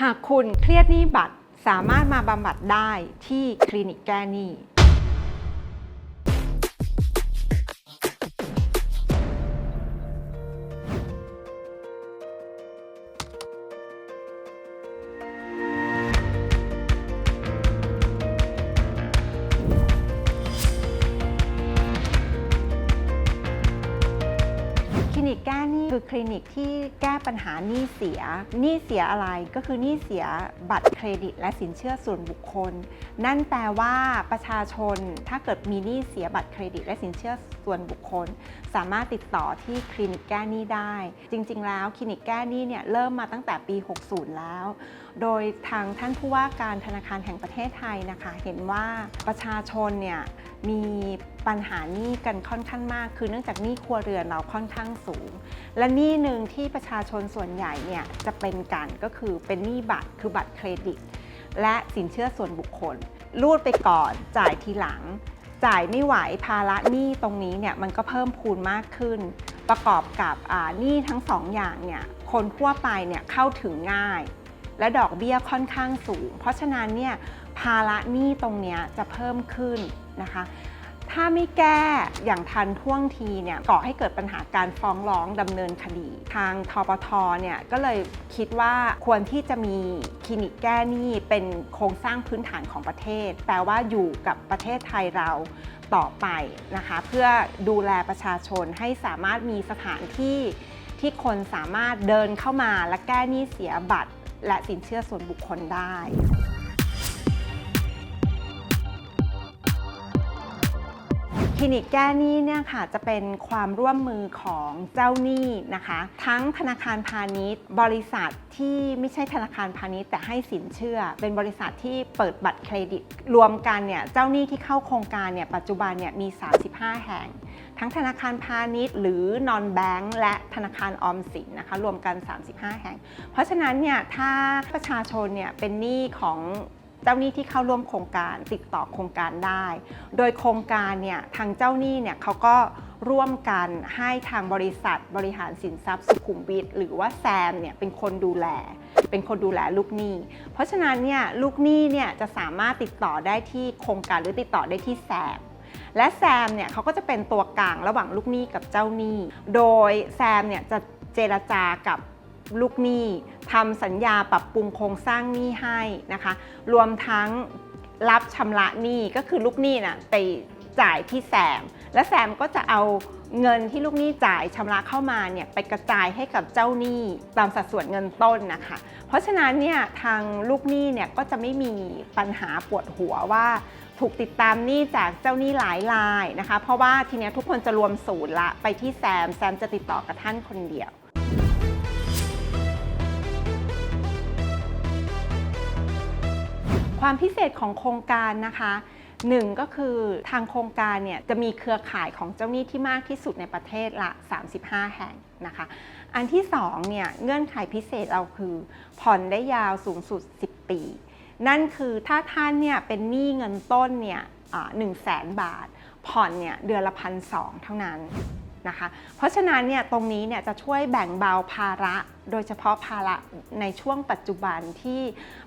หากคุณเครียดหนี้บัตรสามารถมาบำบัดได้ที่คลินิกแก้หนี้ นิกแก้หนี้คือคลินิกที่แก้ปัญหาหนี้เสีย หนี้เสียอะไรก็คือหนี้เสียบัตรเครดิต และสินเชื่อส่วนบุคคล นั่นแปลว่าประชาชนถ้าเกิดมีหนี้เสียบัตรเครดิต และสินเชื่อ ส่วนบุคคล สามารถติดต่อที่คลินิกแก้หนี้ได้ จริง ๆ แล้วคลินิกแก้หนี้เนี่ยเริ่มมาตั้งแต่ปี 60 แล้ว โดยทางท่านผู้ว่าการธนาคารแห่งประเทศไทยนะคะ เห็นว่าประชาชนเนี่ยมีปัญหาหนี้กันค่อนข้างมาก คือเนื่องจากหนี้ครัวเรือนเราค่อนข้างสูง และหนี้หนึ่งที่ประชาชนส่วนใหญ่เนี่ยจะเป็นกันก็คือเป็นหนี้บัตรคือบัตรเครดิต และสินเชื่อส่วนบุคคลรูดไปก่อนจ่ายทีหลัง จ่ายไม่ไหวภาระหนี้ตรงนี้เนี่ยมันก็เพิ่มพูนมากขึ้น ประกอบกับหนี้ทั้งสองอย่างเนี่ยคนทั่วไปเนี่ยเข้าถึงง่าย และดอกเบี้ยค่อนข้างสูง เพราะฉะนั้นเนี่ยภาระหนี้ตรงนี้จะเพิ่มขึ้นนะคะ ถ้าไม่แก้อย่างทันท่วงทีเนี่ยก่อให้เกิดปัญหาการฟ้องร้องดำเนินคดี ทางทปทเนี่ยก็เลยคิดว่าควรที่จะมีคลินิกแก้หนี้เป็นโครงสร้างพื้นฐานของประเทศ แปลว่าอยู่กับประเทศไทยเราต่อไปนะคะ เพื่อดูแลประชาชนให้สามารถมีสถานที่ที่คนสามารถเดินเข้ามาและแก้หนี้เสียบัตร และสินเชื่อส่วนบุคคลได้ ลินิกแก้หนี้เนี่ยค่ะจะเป็นความร่วมมือของเจ้าหนี้นะคะ ทั้งธนาคารพาณิชย์ บริษัทที่ไม่ใช่ธนาคารพาณิชย์ แต่ให้สินเชื่อ เป็นบริษัทที่เปิดบัตรเครดิต รวมกันเนี่ยเจ้าหนี้ที่เข้าโครงการเนี่ยปัจจุบันเนี่ยมี 35 แห่ง ทั้งธนาคารพาณิชย์ หรือนอนแบงก์และธนาคารออมสินนะคะรวมกัน 35 แห่ง เพราะฉะนั้นเนี่ยถ้าประชาชนเนี่ยเป็นหนี้ของ เจ้าหนี้ที่เข้าร่วมโครงการติดต่อโครงการได้ โดยโครงการเนี่ยทางเจ้าหนี้เนี่ยเขาก็ร่วมกันให้ทางบริษัทบริหารสินทรัพย์สุขุมวิทหรือว่าแซมเนี่ยเป็นคนดูแล เป็นคนดูแลลูกหนี้ เพราะฉะนั้นเนี่ยลูกหนี้เนี่ยจะสามารถติดต่อได้ที่โครงการหรือติดต่อได้ที่แซมและแซมเนี่ยเขาก็จะเป็นตัวกลางระหว่างลูกหนี้กับเจ้าหนี้ โดยแซมเนี่ยจะเจรจากับ ลูกหนี้ทำสัญญาปรับปรุงโครงสร้างหนี้ให้นะคะ รวมทั้งรับชำระหนี้ก็คือลูกหนี้น่ะไปจ่ายที่แซม และแซมก็จะเอาเงินที่ลูกหนี้จ่ายชำระเข้ามาเนี่ยไปกระจายให้กับเจ้าหนี้ตามสัดส่วนเงินต้นนะคะ เพราะฉะนั้นเนี่ยทางลูกหนี้เนี่ยก็จะไม่มีปัญหาปวดหัวว่าถูกติดตามหนี้จากเจ้าหนี้หลายรายนะคะ เพราะว่าทีนี้ทุกคนจะรวมศูนย์ละไปที่แซม แซมจะติดต่อกับท่านคนเดียว ความพิเศษของโครงการนะคะหนึ่งก็คือทางโครงการเนี่ยจะมีเครือข่ายของเจ้าหนี้ที่มากที่สุดในประเทศละ 35 แห่งนะคะ อันที่2เนี่ยเงื่อนไขพิเศษเราคือ ผ่อนได้ยาวสูงสุด 10 ปี นั่นคือถ้าท่านเนี่ยเป็นหนี้เงินต้นเนี่ยหนึ่งแสนบาท ผ่อนเนี่ยเดือนละพันสองเท่านั้น นะคะ เพราะฉะนั้นเนี่ยตรงนี้เนี่ยจะช่วยแบ่งเบาภาระ โดยเฉพาะภาระในช่วงปัจจุบันที่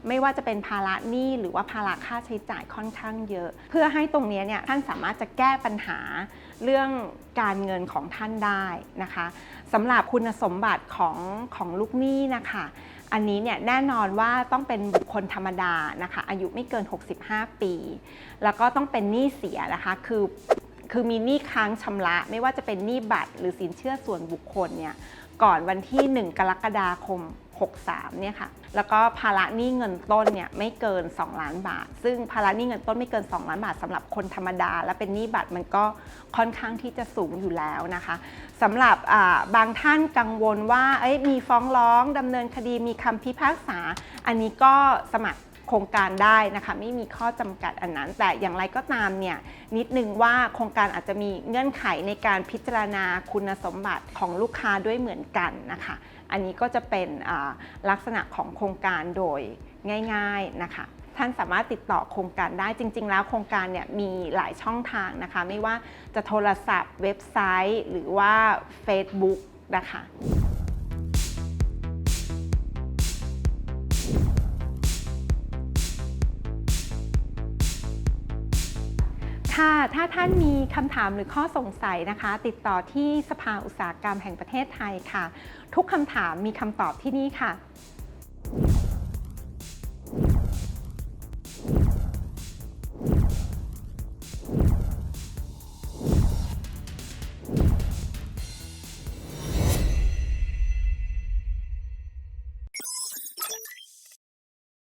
ไม่ว่าจะเป็นภาระหนี้หรือว่าภาระค่าใช้จ่ายค่อนข้างเยอะ เพื่อให้ตรงนี้เนี่ยท่านสามารถจะแก้ปัญหาเรื่องการเงินของท่านได้นะคะสำหรับคุณสมบัติของของลูกหนี้นะคะอันนี้เนี่ยแน่นอนว่าต้องเป็นบุคคลธรรมดานะคะอายุไม่เกิน 65 ปี แล้วก็ต้องเป็นหนี้เสียนะคะ คือ คือมีหนี้ค้างชำระ ไม่ว่าจะเป็นหนี้บัตร หรือสินเชื่อส่วนบุคคลเนี่ยก่อนวันที่ 1 กรกฎาคม 63 เนี่ยค่ะ แล้วก็ภาระหนี้เงินต้นเนี่ยไม่เกิน 2 ล้านบาท ซึ่งภาระหนี้เงินต้นไม่เกิน 2 ล้านบาทสำหรับคนธรรมดา และเป็นหนี้บัตรมันก็ค่อนข้างที่จะสูงอยู่แล้วนะคะสำหรับบางท่านกังวลว่ามีฟ้องร้องดำเนินคดีมีคำพิพากษา อันนี้ก็สมัคร โครงการได้นะคะ ไม่มีข้อจำกัดอันนั้น แต่อย่างไรก็ตามเนี่ยนิดนึงว่าโครงการอาจจะมีเงื่อนไขในการพิจารณาคุณสมบัติของลูกค้าด้วยเหมือนกันนะคะ อันนี้ก็จะเป็นลักษณะของโครงการโดยง่าย ๆนะคะท่านสามารถติดต่อโครงการได้จริง ๆ แล้วโครงการเนี่ยมีหลายช่องทางนะคะ ไม่ว่าจะโทรศัพท์เว็บไซต์ หรือว่า Facebook นะคะ ค่ะ ถ้าท่านมีคำถามหรือข้อสงสัยนะคะ ติดต่อที่สภาอุตสาหกรรมแห่งประเทศไทยค่ะ ทุกคำถามมีคำตอบที่นี่ค่ะ